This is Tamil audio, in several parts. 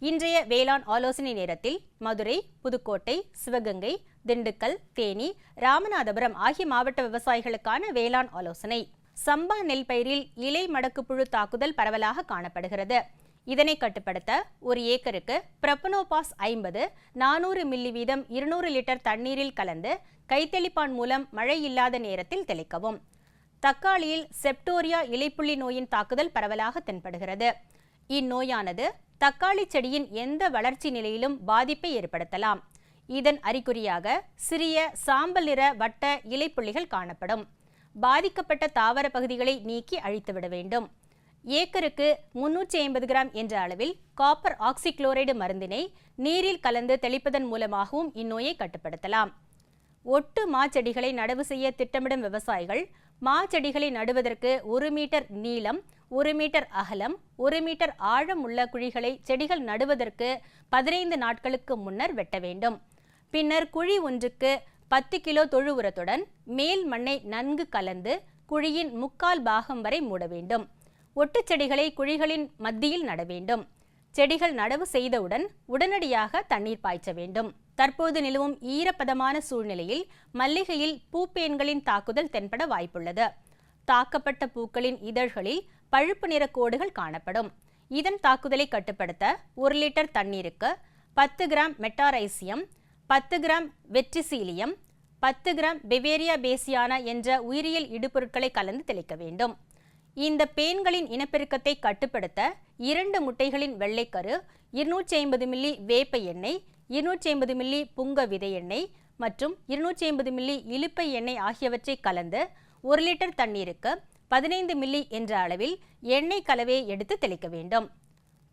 இன்றைய வேளாண் ஆலோசனை நேரத்தில் மதுரை புதுக்கோட்டை சிவகங்கை திண்டுக்கல் தேனி ராமநாதபுரம் ஆகிய மாவட்ட விவசாயிகளுக்கான வேளாண் ஆலோசனை. சம்பா நெல் பயிரில் இலை மடக்கு புழு தாக்குதல் பரவலாக காணப்படுகிறது. இதனை கட்டுப்படுத்த ஒரு ஏக்கருக்கு பிரப்பனோபாஸ் ஐம்பது நானூறு மில்லி வீதம் இருநூறு லிட்டர் தண்ணீரில் கலந்து கைத்தெளிப்பான் மூலம் மழை இல்லாத நேரத்தில் தெளிக்கவும். தக்காளியில் செப்டோரியா இலைப்புள்ளி நோயின் தாக்குதல் பரவலாக தென்படுகிறது. இந்நோயானது தக்காளி செடியின் எந்த வளர்ச்சி நிலையிலும் பாதிப்பை ஏற்படுத்தலாம். இதன் அறிகுறியாக சிறிய சாம்பல் நிற வட்ட இலைப்புள்ளிகள் காணப்படும். பாதிக்கப்பட்ட தாவர பகுதிகளை நீக்கி அழித்துவிட வேண்டும். ஏக்கருக்கு முன்னூற்றி ஐம்பது கிராம் என்ற அளவில் காப்பர் ஆக்சிக்ளோரைடு மருந்தினை நீரில் கலந்து தெளிப்பதன் மூலமாகவும் இந்நோயை கட்டுப்படுத்தலாம். ஒட்டு மாச்செடிகளை நடவு செய்ய திட்டமிடும் விவசாயிகள் மா செடிகளை நடுவதற்கு ஒரு மீட்டர் நீளம் ஒரு மீட்டர் அகலம் ஒரு மீட்டர் ஆழம் உள்ள குழிகளை செடிகள் நடுவதற்கு பதினைந்து நாட்களுக்கு முன்னர் வெட்ட வேண்டும். பின்னர் குழி ஒன்றுக்கு பத்து கிலோ தொழு உரத்துடன் மேல் மண்ணை நன்கு கலந்து குழியின் முக்கால் பாகம் வரை மூட வேண்டும். ஒட்டு செடிகளை குழிகளின் மத்தியில் நட வேண்டும். செடிகள் நடவு செய்தவுடன் உடனடியாக தண்ணீர் பாய்ச்ச வேண்டும். தற்போது நிலவும் ஈரப்பதமான சூழ்நிலையில் மல்லிகையில் பூப்பேன்களின் தாக்குதல் தென்பட வாய்ப்புள்ளது. தாக்கப்பட்ட பூக்களின் இதழ்களில் பழுப்பு நிற கோடுகள் காணப்படும். இதன் தாக்குதலை கட்டுப்படுத்த ஒரு லிட்டர் தண்ணீருக்கு பத்து கிராம் மெட்டாரைசியம் பத்து கிராம் வெற்றிசீலியம் பத்து கிராம் பெவேரியா பேசியானா என்ற உயிரியல் இடுபொருட்களை கலந்து தெளிக்க வேண்டும். இந்த பேன்களின் இனப்பெருக்கத்தை கட்டுப்படுத்த இரண்டு முட்டைகளின் வெள்ளைக்கரு இருநூற்றி ஐம்பது மில்லி வேப்ப எண்ணெய் இருநூற்றி ஐம்பது மில்லி புங்க விதை எண்ணெய் மற்றும் இருநூற்றி ஐம்பது மில்லி இழுப்பை எண்ணெய் ஆகியவற்றை கலந்து ஒரு லிட்டர் தண்ணீருக்கு பதினைந்து மில்லி என்ற அளவில் எண்ணெய் கலவையை எடுத்து தெளிக்க வேண்டும்.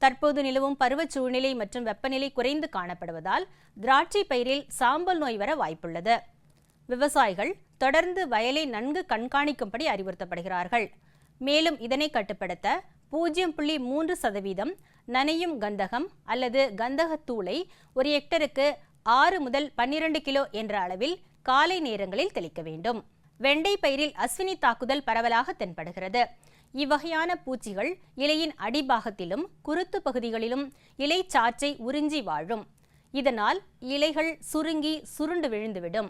தற்போது நிலவும் பருவச் சூழ்நிலை மற்றும் வெப்பநிலை குறைந்து காணப்படுவதால் திராட்சை பயிரில் சாம்பல் நோய் வர வாய்ப்புள்ளது. விவசாயிகள் தொடர்ந்து வயலை நன்கு கண்காணிக்கும்படி அறிவுறுத்தப்படுகிறார்கள். மேலும் இதனை கட்டுப்படுத்த பூஜ்ஜியம் புள்ளி மூன்று சதவீதம் நனையும் கந்தகம் அல்லது கந்தகத்தூளை ஒரு ஹெக்டருக்கு ஆறு முதல் பன்னிரண்டு கிலோ என்ற அளவில் காலை நேரங்களில் தெளிக்க வேண்டும். வெண்டை பயிரில் அஸ்வினி தாக்குதல் பரவலாக தென்படுகிறது. இவ்வகையான பூச்சிகள் இலையின் அடிபாகத்திலும் குருத்து பகுதிகளிலும் இலை சாற்றை உறிஞ்சி வாழும். இதனால் இலைகள் சுருங்கி சுருண்டு விழுந்துவிடும்.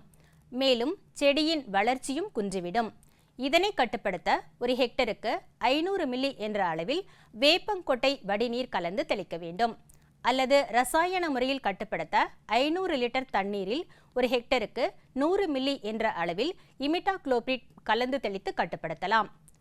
மேலும் செடியின் வளர்ச்சியும் குன்றிவிடும். இதனை கட்டுப்படுத்த ஒரு ஹெக்டருக்கு ஐநூறு மில்லி என்ற அளவில் வேப்பங்கொட்டை வடிநீர் கலந்து தெளிக்க வேண்டும். அல்லது ரசாயன முறையில் கட்டுப்படுத்த ஐநூறு லிட்டர் தண்ணீரில் ஒரு ஹெக்டருக்கு நூறு மில்லி என்ற அளவில் இமிட்டாக்ளோபிரிட் கலந்து தெளித்து கட்டுப்படுத்தலாம்.